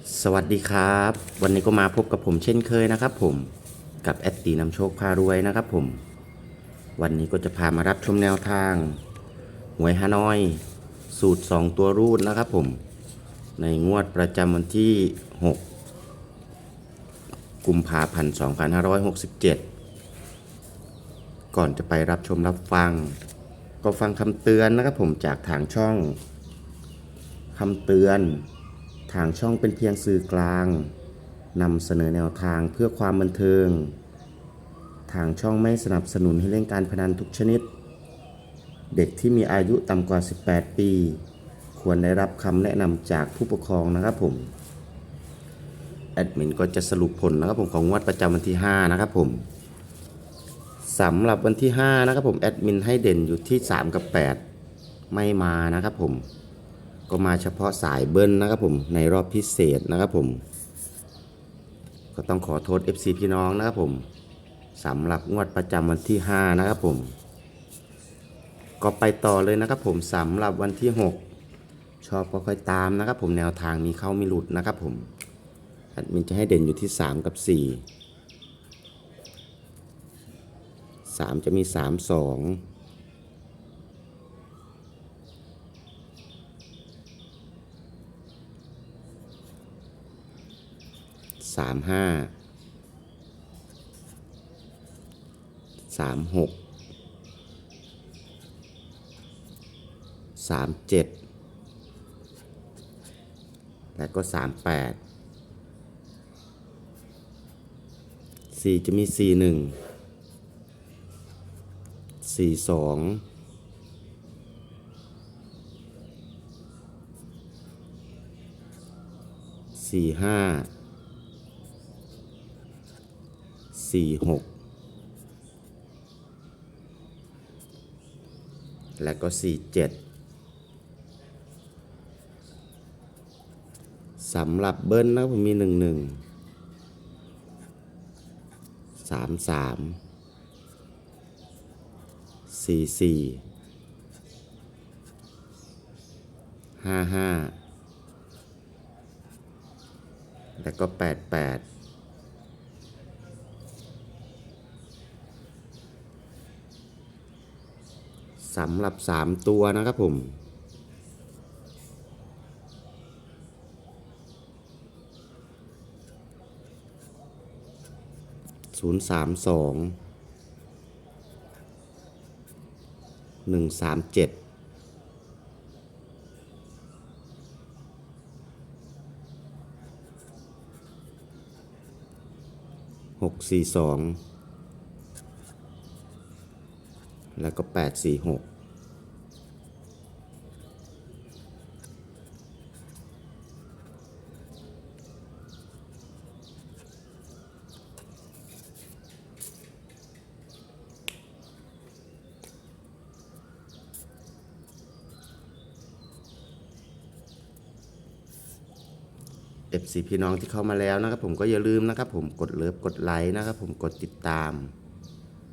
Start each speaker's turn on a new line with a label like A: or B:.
A: สวัสดีครับ วันนี้ก็มาพบกับผมเช่นเคยนะครับ ผมกับแอดตีนำโชคพารวยนะครับ ผม วันนี้ก็จะพามารับชมแนวทางหวยฮานอย สูตร 2 ตัวรูดนะครับ ผม ในงวดประจำวันที่ 6 กุมภาพันธ์2567 ก่อนจะไปรับชมรับฟัง ก็ฟังคำเตือนนะครับ ผมจากทางช่องคำเตือน ทางช่องเป็นเพียงสื่อกลางนำเสนอแนวทางเพื่อความบันเทิง ทางช่องไม่สนับสนุนให้เล่นการพนันทุกชนิด เด็กที่มีอายุต่ำกว่า 18 ปี ควรได้รับคำแนะนำจากผู้ปกครองนะครับผม แอดมินก็จะสรุปผลนะครับผมของงวดประจำวันที่ 5 นะครับผมสำหรับวันที่ 5 นะครับผมแอดมินให้เด่นอยู่ที่ 3 กับ 8 ไม่มานะครับผม ก็มาเฉพาะสายเบิ้ลนะครับผมในรอบพิเศษนะครับผม ก็ต้องขอโทษ FC พี่น้องนะครับผมสำหรับงวดประจำวันที่ 5 นะครับผม ก็ไปต่อเลยนะครับผมสำหรับวันที่ 6 ชอบก็ค่อยตามนะครับผมแนวทางมีเข้ามีหลุดนะครับผมแอดมินจะให้เด่นอยู่ที่ 3 กับ 4 3 จะมี 3 2 สามห้าสามหกสามเจ็ดและก็สามแปดสี่จะมีสี่หนึ่งสี่สองสี่ห้า สี่หกและก็สี่เจ็ดสำหรับเบิ้ลนะผมมีหนึ่งหนึ่งสามสามสี่สี่ห้าห้าและก็แปดแปด สำหรับ 3 ตัวนะครับผม ศูนย์สามสองหนึ่งสามเจ็ดหกสี่สอง แล้วก็แปดสี่หก FC พี่น้องที่เข้ามาแล้วนะครับผมก็อย่าลืมนะครับผมกดเลิฟกดไลค์นะครับผมกดติดตาม